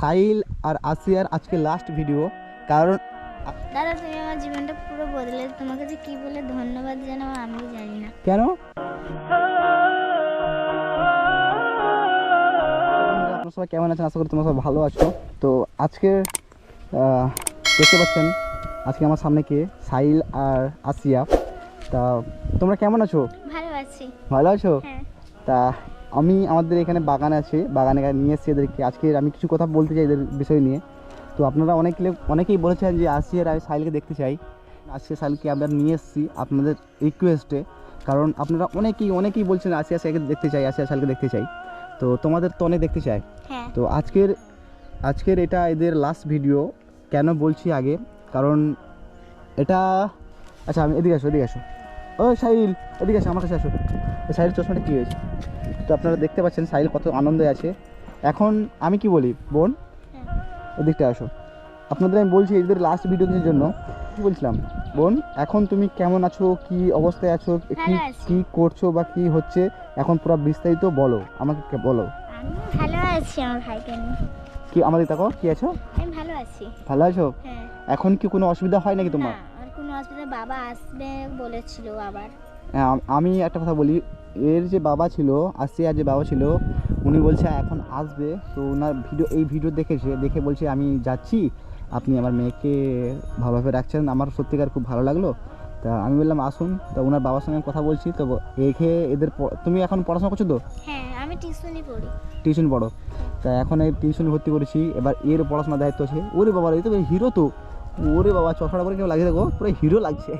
সাহিল আর আসিয়ার আজকে last video কারণ দাদা তুমি আমার জীবনটা পুরো বদলে তোমাকে যে কি বলে ধন্যবাদ জানাব আমি জানি না। কেন? আপনারা সবাই কেমন আছেন? আশা করি তোমরা সবাই ভালো আছো। তো আজকে দেখতে পাচ্ছেন আজকে আমার সামনে কে? সাহিল আর আসিয়া। তা তোমরা কেমন আছো? ভালো আছি। ভালো আছো? হ্যাঁ। তা আমি আমাদের এখানে বাগান আছে বাগানে নিয়ে এসেছি এদেরকে। আজকে আমি কিছু কথা বলতে চাই এদের বিষয় নিয়ে। তো আপনারা অনেক অনেকেই বলেছেন যে আসিয়ার আর আমি সাইলকে দেখতে চাই। আসিয়া সাইলকে আমরা নিয়ে এসেছি আপনাদের রিকোয়েস্টে কারণ আপনারা অনেকেই অনেকেই বলছেন আসিয়া সাইলকে দেখতে চাই আসিয়া সাইলকে দেখতে চাই। তো তোমাদের তো অনেক দেখতে চাই হ্যাঁ। তো আজকের আজকের এটা এদের লাস্ট ভিডিও কেন বলছি আগে? কারণ এটা আচ্ছা আমি এদিকে আসো এদিকে আসো। ও সাহিল এদিকে আসো আমার কাছে আসো। সাহিল চশমাটা কী হয়েছে? তো আপনারা দেখতে পাচ্ছেন সাহিল কত আনন্দে আছে। এখন আমি কি বলি বোন? এদিকটা আসো। আপনাদের আমি বলছি এদের লাস্ট ভিডিওর জন্য। কি বলছিলাম? বোন এখন তুমি কেমন আছো? কি অবস্থায় আছো? কি কি করছ বা কি হচ্ছে? এখন পুরো বিস্তারিত বলো। আমাকে কে- বলো। আমি ভালো আছি আমার ভাইকে কি আমাদের দেখো কি আছো? আমি ভালো আছি। ভালো আছো? হ্যাঁ। এখন কি কোনো অসুবিধা হয় নাকি তোমার? কোনো অসুবিধা? বাবা আসবে বলেছিল আবার। হ্যাঁ, আম- আমি একটা কথা বলি এর যে বাবা ছিল আসিয়ার যে বাবা ছিল উনি বলছে এখন আসবে। তো ওনার ভিডিও এই ভিডিও দেখেছে দেখে বলছে আমি যাচ্ছি। আপনি আমার মেয়েকে ভালোভাবে রাখছেন। আমার সত্যিকার খুব ভালো লাগল। তা আমি বললাম আসুন। তা ওনার বাবার সঙ্গে কথা বলছি। তো এখে এদের তুমি এখন পড়াশোনা করছ তো? হ্যাঁ আমি টিউশনই পড়ি। টিউশন পড়ো। তা এখন এই টিউশন ভর্তি করেছি। এবার এর পড়াশোনার দায়িত্ব আছে। ওরে বাবা এই তো হিরো তো। ওরে বাবা চশমাটা পরে কেউ লাগছে দেখো? পুরো হিরো লাগছে।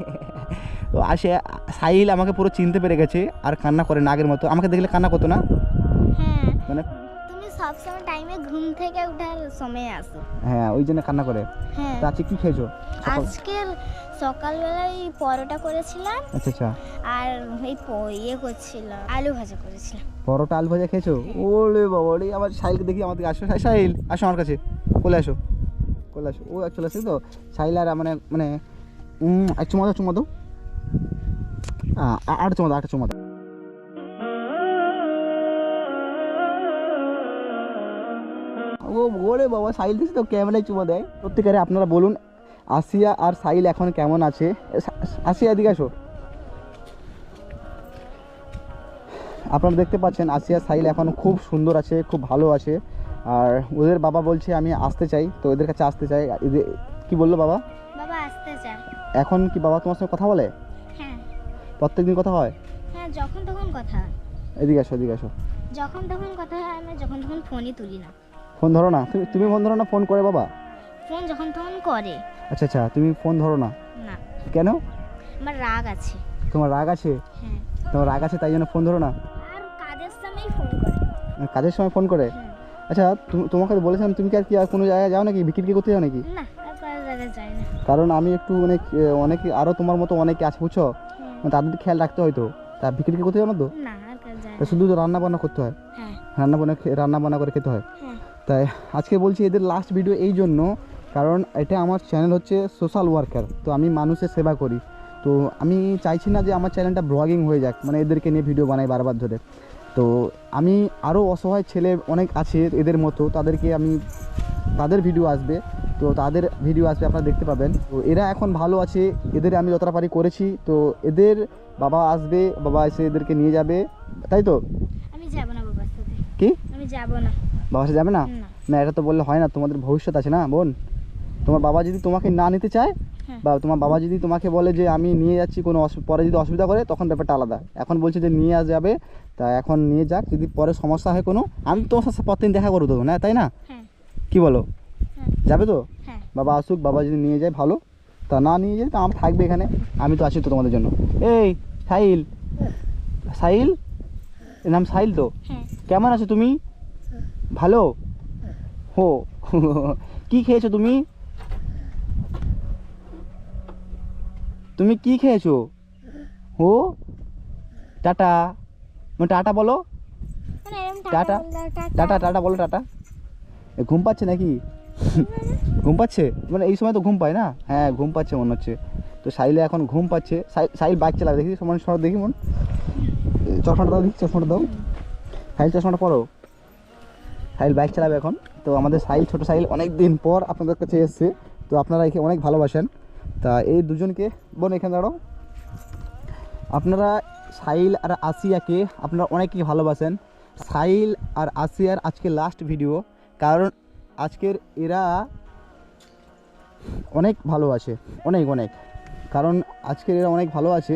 তো আসে সাহিল আমাকে পুরো চিনতে পেরে গেছে আর কান্না করে না আগের মতো। আমাকে দেখলে কান্না করতো না? হ্যাঁ। মানে তুমি সবসময় টাইমে ঘুম থেকে উঠার সময় আসো। হ্যাঁ ওই জন্য কান্না করে। হ্যাঁ। তা আজকে কী খেয়েছো? সকালবেলায় পরোটা করেছিলাম। আচ্ছা আচ্ছা। আর এই প- ইয়ে করছিলাম আলু ভাজা করেছিলাম। পরোটা আলু ভাজা খেয়েছো? ওরে বাবা ওরে আমার সাহিলকে দেখি আমাদের আসো। সাহি- সাহিল আসো আমার কাছে। কোলে আসো। কোলে আসো। ও চলে আসছে তো? সাহিল আর মানে মানে উম, এক চুমা দাও চুমা দাও আ- আ- আট চুমা দাও চুমা দাও। ও ওরে বাবা সাহিল দিস তো ক্যামেরায় চুমা দেয়। সত্যিকারে আপনারা বলুন আসিয়া আর সাহিল এখন কেমন আছে? আসিয়া এদিকে আসো। আপনারা দেখতে পাচ্ছেন আসিয়া সাহিল এখন খুব সুন্দর আছে খুব ভালো আছে। আর ওদের বাবা বলছে আমি আসতে চাই। তো এদের কাছে আসতে চাই। কি বলল বাবা? বাবা আসতে এখন কি বাবা তোমার সঙ্গে কথা বলে? হ্যাঁ প্রত্যেক দিন কথা হয়? হ্যাঁ যখন তখন কথা হয়। এদিকে আসো এদিকে আসো। যখন তখন কথা হয় আমরা যখন তখন ফোনই তুলি না। ফোন ধরো না। তুমি তুমি ফোন ধরো না ফোন করে বাবা। ফোন যখন তখন করে। আচ্ছা আচ্ছা তুমি ফোন ধরো না। না। কেন? আমার রাগ আছে। তোমার রাগ আছে? হ্যাঁ। তোমার রাগ আছে তাই জন্য ফোন ধরো না? আর কাজের সময়ই ফোন করে। কাজের সময় ফোন করে? হ্যাঁ। আচ্ছা তুমি তোমাকে বলেছিলাম তুমি কি আর কি আর কোনো জায়গায় যাও নাকি? বিক্রি করতে যাও নাকি? না কারণ আমি একটু অনেক অনেক আরও তোমার মতো অনেকে আছে বুঝছ। মানে তাদের খেয়াল রাখতে হয়তো তা? বিক্রি কি করতে যাও না তো না তা শুধু তো রান্না বান্না করতে হয়? হ্যাঁ। রান্না বান্না রান্না বান্না করে খেতে হয়? হ্যাঁ। তাই আজকে বলছি এদের লাস্ট ভিডিও এই জন্য কারণ এটা আমার চ্যানেল হচ্ছে সোশ্যাল ওয়ার্কার তো আমি মানুষের সেবা করি। তো আমি চাইছি না যে আমার চ্যানেলটা ব্লগিং হয়ে যাক মানে এদেরকে নিয়ে ভিডিও বানাই বারবার ধরে। তো আমি আরও অসহায় ছেলে অনেক আছে এদের মতো তাদেরকে আমি তাদের ভিডিও আসবে। তো তাদের ভিডিও আসবে আপনারা দেখতে পাবেন। তো এরা এখন ভালো আছে এদের আমি যতটা পারি করেছি। তো এদের বাবা আসবে বাবা এসে এদেরকে নিয়ে যাবে। তাই তো? আমি যাব না বাবার সাথে। কি? আমি যাব না। বাবা সাথে যাবে না? না। এটা তো বললে হয় না তোমাদের ভবিষ্যৎ আছে না বোন? তোমার বাবা যদি তোমাকে না নিতে চায় হ্যাঁ। বা তোমার বাবা যদি তোমাকে বলে যে আমি নিয়ে যাচ্ছি কোনো পরে যদি অসুবিধা করে তখন ব্যাপারটা আলাদা। এখন বলছে যে নিয়ে আস যাবে তা এখন নিয়ে যাক যদি পরে সমস্যা হয় কোনো আমি তোমার সাথে প্রতিদিন দেখা করব তো না তাই না? হ্যাঁ। কি বলো? যাবে তো? হ্যাঁ। বাবা আসুক বাবা যদি নিয়ে যায় ভালো। তা না নিয়ে যায় তা আমার থাকবে এখানে। আমি তো আছি তো তোমাদের জন্য। এই সাহিল। সাহিল? এর নাম সাহিল তো? হ্যাঁ। কেমন আছো তুমি? ভালো? হো কি খেয়েছো তুমি? তুমি কি খেয়েছো? হো? টাটা। মানে টাটা বলো। মানে টাটা। টাটা টাটা বলো টাটা। এ, ঘুম পাচ্ছে নাকি? ঘুম পাচ্ছে? মানে এই সময় তো ঘুম পায় না? হ্যাঁ ঘুম পাচ্ছে মনে হচ্ছে। তো সাইলে এখন ঘুম পাচ্ছে। সাই- সাইল বাইক চালাবে দেখি, সমান সমান দেখি মন। চশমাটা দাও দেখি, চশমাটা দাও। সাইল চশমাটা পরো। সাইল বাইক চালাবে এখন। তো আমাদের সাইল ছোট সাইল অনেক দিন পর আপনাদের কাছে এসছে। তো আপনারা একে অনেক ভালোবাসেন। তা এই দুজনকে, বোন, এখানে দাঁড়াও। আপনারা সাইল আর আসিয়াকে আপনারা অনেকই ভালোবাসেন। সাইল আর আসিয়ার আজকে লাস্ট ভিডিও কারণ আজকের এরা অনেক ভালো আছে অনেক অনেক। কারণ আজকের এরা অনেক ভালো আছে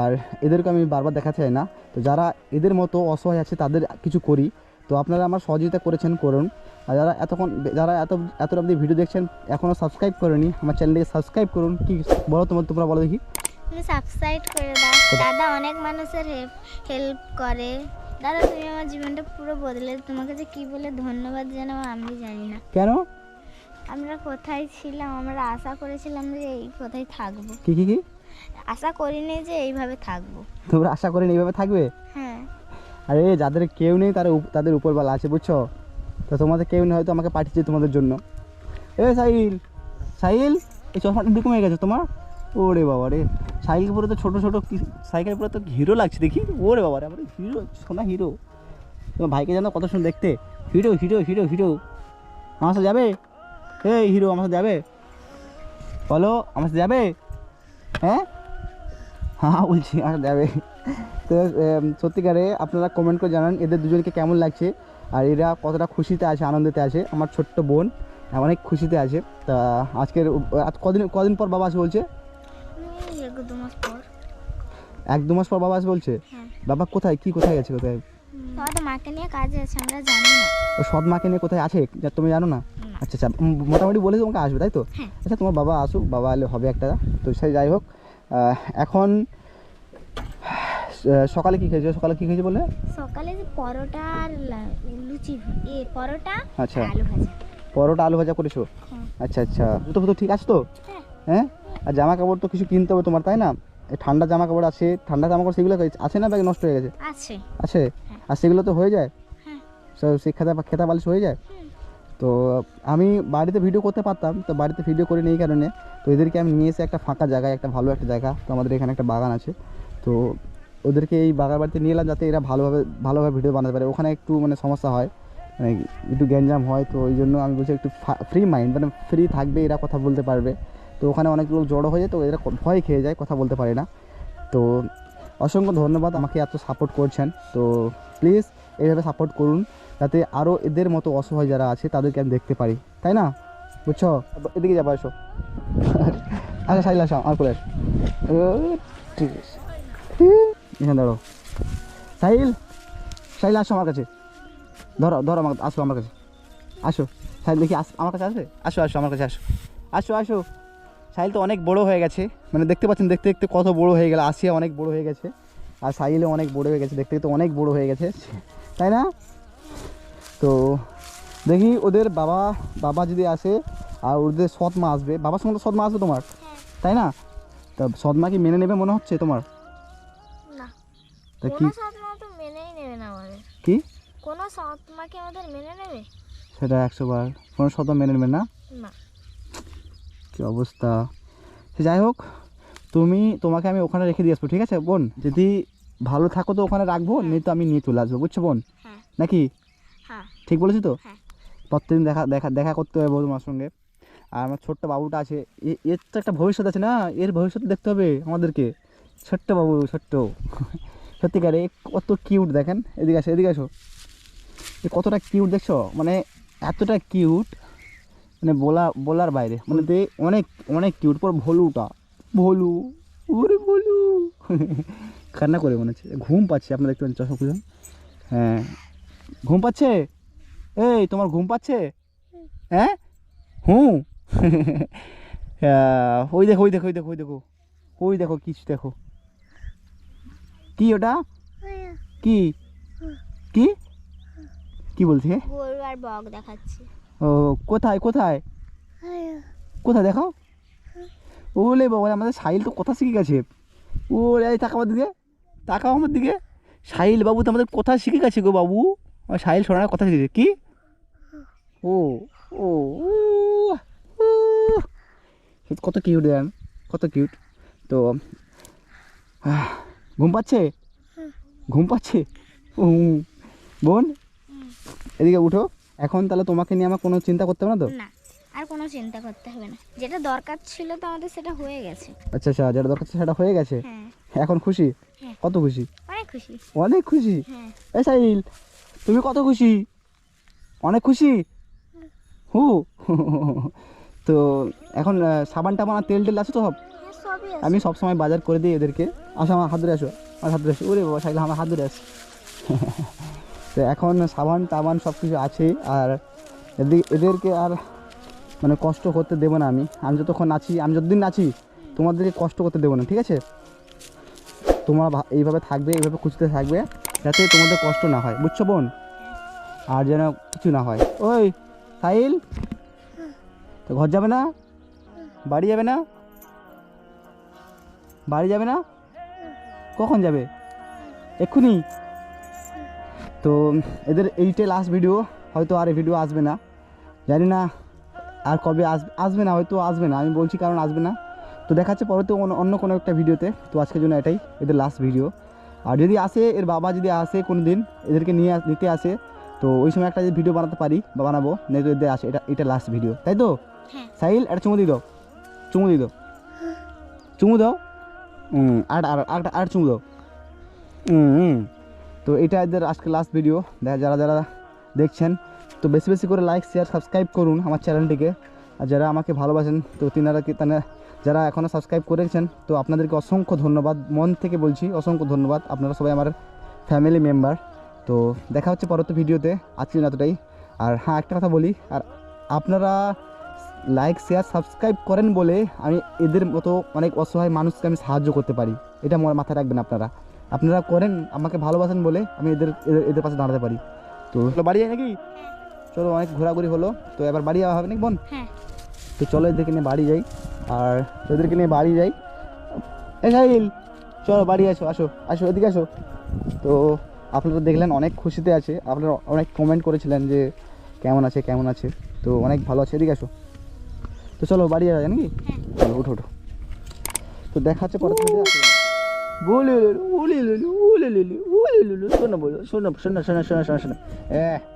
আর এদেরকে আমি বারবার দেখাতে চাই না। তো যারা এদের মতো অসহায় আছে তাদের কিছু করি। তো আপনারা আমার সহযোগিতা করেছেন করুন। আর যারা এতক্ষণ যারা এত এত অবধি ভিডিও দেখছেন এখনও সাবস্ক্রাইব করেনি আমার চ্যানেলটিকে সাবস্ক্রাইব করুন। কি বলো তোমার তোমরা বলো দেখি। সাবস্ক্রাইব করে দাও। দাদা অনেক মানুষের হেল্প হেল্প করে। দাদা তুমি আমার জীবনটা পুরো বদলে তোমাকে যে কি বলে ধন্যবাদ জানাব আমি জানি না। কেন? আমরা কোথায় ছিলাম? আমরা আশা করেছিলাম যে এই কোথায় থাকব। কি কি কি? আশা করিনি যে এইভাবে থাকব। তোমরা আশা করেন এইভাবে থাকবে? হ্যাঁ। আরে যাদের কেউ নেই তারা তাদের উপরবেলা আছে বুঝছ? তো তোমাদের কেউ নেই হয়তো আমাকে পাঠিয়েছে তোমাদের জন্য। এ সাহিল! সাহিল! এই চশমাটা কমে গেছে তোমার? ওরে বাবা রে। সাইকেল পুরো তো ছোটো ছোটো সাইকেল পুরো তো হিরো লাগছে দেখি। ওরে বাবা রে, আমার হিরো, সোনা হিরো। তোমার ভাইকে জানো কত সুন্দর দেখতে? Hero hero hero hero. আমার সাথে যাবে? এই হিরো, আমার সাথে যাবে? বলো, আমার সাথে যাবে? হ্যাঁ? হ্যাঁ বলছি, আমার যাবে। তো সত্যিকারে আপনারা কমেন্ট করে জানান এদের দুজনকে কেমন লাগছে। আর এরা কতটা খুশিতে আছে, আনন্দেতে আছে, আমার ছোট্ট বোন। অনেক খুশিতে আছে। তা, আজকের কদিন কদিন পর বাবা আসে বলছে? দু মাস পর। এক দু মাস পর বাবা আসে বলছে? হ্যাঁ। বাবা কোথায়? কি কোথায় আছে কোথায়? তো মাকে নিয়ে কাজে আছে আমরা জানি না। ও সৎ মাকে নিয়ে কোথায় আছে? যা তুমি জানো না। আচ্ছা আচ্ছা মোটামুটি বলে তোমাকে আসবে তাই তো? হ্যাঁ। আচ্ছা তোমার বাবা আসুক বাবা এলে হবে একটা। তো সে যাই হোক এখন সকালে কি খেয়েছো? সকালে কি খেয়েছো বলে সকালে পরোটা আর লুচি এ পরোটা আচ্ছা। আলু ভাজা। পরোটা আলু ভাজা করেছ? হ্যাঁ। আচ্ছা আচ্ছা। ফুতো ঠিক আছে তো? হ্যাঁ। আর জামা কাপড় তো কিছু কিনতে হবে তোমার তাই না? এই ঠান্ডা জামা কাপড় আছে ঠান্ডা জামা কাপড় সেগুলো আছে না ব্যাগ নষ্ট হয়ে গেছে? আছে। আছে? হ্যাঁ। আর সেগুলো তো হয়ে যায়? হ্যাঁ। সব সে খেতা খেতা বালিশ হয়ে যায়? তো আমি বাড়িতে ভিডিও করতে পারতাম তো বাড়িতে ভিডিও করে নেই কারণে তো এদেরকে আমি নিয়ে এসে একটা ফাঁকা জায়গায় একটা ভালো একটা জায়গা তো আমাদের এখানে একটা বাগান আছে তো ওদেরকে এই বাগান বাড়িতে নিয়ে এলাম যাতে এরা ভালোভাবে ভালোভাবে ভিডিও বানাতে পারে। ওখানে একটু মানে সমস্যা হয় মানে একটু গ্যাঞ্জাম হয় তো ওই জন্য আমি বলছি একটু ফ্রি মাইন্ড মানে ফ্রি থাকবে এরা কথা বলতে পারবে। তো ওখানে অনেক লোক জড়ো হয়ে যায়, তো এরা ভয় খেয়ে যায়, কথা বলতে পারে না। তো অসংখ্য ধন্যবাদ আমাকে এত সাপোর্ট করছেন। তো প্লিজ এইভাবে সাপোর্ট করুন, যাতে আরও এদের মতো অসহায় যারা আছে, তাদেরকে আমি দেখতে পারি। তাই না? বুঝছ? এদিকে যাব, এসো। আচ্ছা সাইল, আসো, আমার কোলে ঠিক আছে এখানে ধরো সাইল সাইল আসো আমার কাছে। ধরো ধরো আমার, আসো আমার কাছে। আসো। সাইল দেখি, আস, আমার কাছে আসবে? আসো আসো, আমার কাছে আসো। আসো আসো। সাহিল তো অনেক বড় হয়ে গেছে। মানে দেখতে পাচ্ছেন দেখতে দেখতে কত বড় হয়ে গেল। আসিয়া অনেক বড় হয়ে গেছে। আর সাহিলও অনেক বড় হয়ে গেছে। দেখতে দেখতে অনেক বড় হয়ে গেছে। তাই না? তো দেখি ওদের বাবা বাবা যদি আসে আর ওদের সৎ মা আসবে। বাবার সঙ্গে তো সৎ মা আসবে তোমার তাই না? তা সৎ মা কি মেনে নেবে মনে হচ্ছে তোমার? তা কি? কি? কোনো সৎমাকে আমাদের মেনে নেবে? সেটা একশো বার। কোনো সৎ মেনে নেবে না? না। কি অবস্থা? সে যাই হোক তুমি তোমাকে আমি ওখানে রেখে দিয়ে আসব ঠিক আছে বোন? যদি ভালো থাকো তো ওখানে রাখব নেই তো আমি নিয়ে চলে আসব বুঝছ বোন? হ্যাঁ। নাকি? হ্যাঁ। ঠিক বলেছি তো? হ্যাঁ। প্রত্যেকদিন দেখা দেখা দেখা করতে হবে তোমার সঙ্গে। আর আমার ছোট্ট বাবুটা আছে এ- এর তো একটা ভবিষ্যৎ আছে না? এর ভবিষ্যৎ দেখতে হবে আমাদেরকে। ছোট্ট বাবু ছোট্ট। সত্যিকারে কত কিউট দেখেন। এদিকে আসো এদিকে আসো। এ কতটা কিউট দেখছ? মানে এতটা কিউট মানে বলা, বলার বাইরে। মানে দে, অনেক অনেক কিউট পর ভলুটা ভলু, ওরে ভলু। কান্না করে মনে হচ্ছে। ঘুম পাচ্ছে, আপনারা দেখতে পাচ্ছেন চশমা হ্যাঁ। ঘুম পাচ্ছে? এই, তোমার ঘুম পাচ্ছে? হ্যাঁ? হুম। ওই দেখো ওই দেখো ওই দেখো ওই দেখো। ওই দেখো, কিছু দেখো। কি ওটা? কি? কি? কি বলছে? গরু আর বক দেখাচ্ছে। ও কোথায় কোথায়? কোথায় দেখো ওলে বাবা আমাদের সাহিল তো কথা শিখে গেছে? ওরে এই তাকাও আমার দিকে। তাকাও আমার দিকে। সাহিল বাবু তো আমাদের কথা শিখে গেছে গো বাবু? আমার সাহিল শোনার কথা শিখেছে। কি? ও ও কত কিউট দেন কত কিউট তো ঘুম পাচ্ছে? ঘুম পাচ্ছে? ও বোন এদিকে উঠো। এখন তাহলে তোমাকে নিয়ে আমার কোনো চিন্তা করতে হবে না তো? না আর কোনো চিন্তা করতে হবে না। যেটা দরকার ছিল তো আমাদের সেটা হয়ে গেছে। আচ্ছা আচ্ছা যেটা দরকার ছিল সেটা হয়ে গেছে? হ্যাঁ। এখন খুশি? হ্যাঁ। কত খুশি? অনেক খুশি। অনেক খুশি? হ্যাঁ। এ সাইল তুমি কত খুশি? অনেক খুশি? হু। তো এখন সাবান টাবান আর তেল টেল আছে তো সব? হ্যাঁ আমি সব সময় বাজার করে দিই এদেরকে। আসো আমার হাত ধরে আসো আমার হাত ধরে আসো। ওরে বাবা সাইকেল আমার হাত ধরে আসো। তো এখন সাবান টাবান সব কিছু আছে আর এদি- এদেরকে আর মানে কষ্ট করতে দেবো না আমি। আমি যতক্ষণ আছি, আমি যতদিন আছি, তোমাদেরকে কষ্ট করতে দেবো না, ঠিক আছে? তোমরা এইভাবে থাকবে, এইভাবে খুঁজতে থাকবে যাতে তোমাদের কষ্ট না হয়, বুঝছ বোন? আর যেন কিছু না হয়। ওই, সাহিল? তো ঘর যাবে না? বাড়ি যাবে না? বাড়ি যাবে না? কখন যাবে? এক্ষুনি? তো এদের এইটাই লাস্ট ভিডিও হয়তো আর এই ভিডিও আসবে না। জানি না আর কবে আসবে আসবে না হয়তো আসবে না আমি বলছি কারণ আসবে না। তো দেখাচ্ছে পরবর্তী অন্য- অন্য কোনো একটা ভিডিওতে তো আজকের জন্য এটাই এদের লাস্ট ভিডিও আর যদি আসে এর বাবা যদি আসে কোনো দিন এদেরকে নিয়ে নিতে আসে তো ওই সময় একটা যদি ভিডিও বানাতে পারি বা বানাবো নেই তো এদের আসে এটা এটা লাস্ট ভিডিও তাই তো? হ্যাঁ। সাহিল একটা চুমু দিয়ে দাও। চুমু দিয়ে দাও। চুমু দাও। হুম আর আর আর আর চুমু দাও। হুম হুম। তো এটা এদের আজকে লাস্ট ভিডিও দেখা যারা যারা দেখছেন, তো বেশি বেশি করে লাইক শেয়ার সাবস্ক্রাইব করুন আমার চ্যানেলটিকে আর যারা আমাকে ভালোবাসেন, তো তিনারা কি যারা এখনও সাবস্ক্রাইব করেছেন, তো আপনাদেরকে অসংখ্য ধন্যবাদ। মন থেকে বলছি, অসংখ্য ধন্যবাদ। আপনারা সবাই আমার ফ্যামিলি মেম্বার তো দেখা হচ্ছে পরবর্তী ভিডিওতে আজকে এতটাই। আর হ্যাঁ একটা কথা বলি, আর আপনারা লাইক শেয়ার সাবস্ক্রাইব করেন বলে আমি এদের মতো অনেক অসহায় মানুষকে আমি সাহায্য করতে পারি। এটা মাথায় রাখবেন আপনারা। আপনারা করেন আমাকে ভালোবাসেন বলে আমি এদের এদের এদের পাশে দাঁড়াতে পারি। তো বাড়ি যাই নাকি? চলো অনেক ঘোরাঘুরি হলো। তো এবার বাড়ি যাওয়া হবে নাকি বোন? হ্যাঁ। তো চলো এদেরকে নিয়ে বাড়ি যাই। আর এদেরকে নিয়ে বাড়ি যাই। এ সাহিল চলো বাড়ি আসো আসো আসো এদিকে আসো। তো আপনারা দেখলেন অনেক খুশিতে আছে। আপনারা অনেক কমেন্ট করেছিলেন যে কেমন আছে কেমন আছে। তো অনেক ভালো আছে এদিকে আসো। তো চলো বাড়ি যাওয়া যায় নাকি? হ্যাঁ। চলো উঠো উঠো। তো দেখা হচ্ছে পরে বলে বলে বলে বলে শোনো বলো শোনো শোনো শোনো শোনো শোনো শোনো এ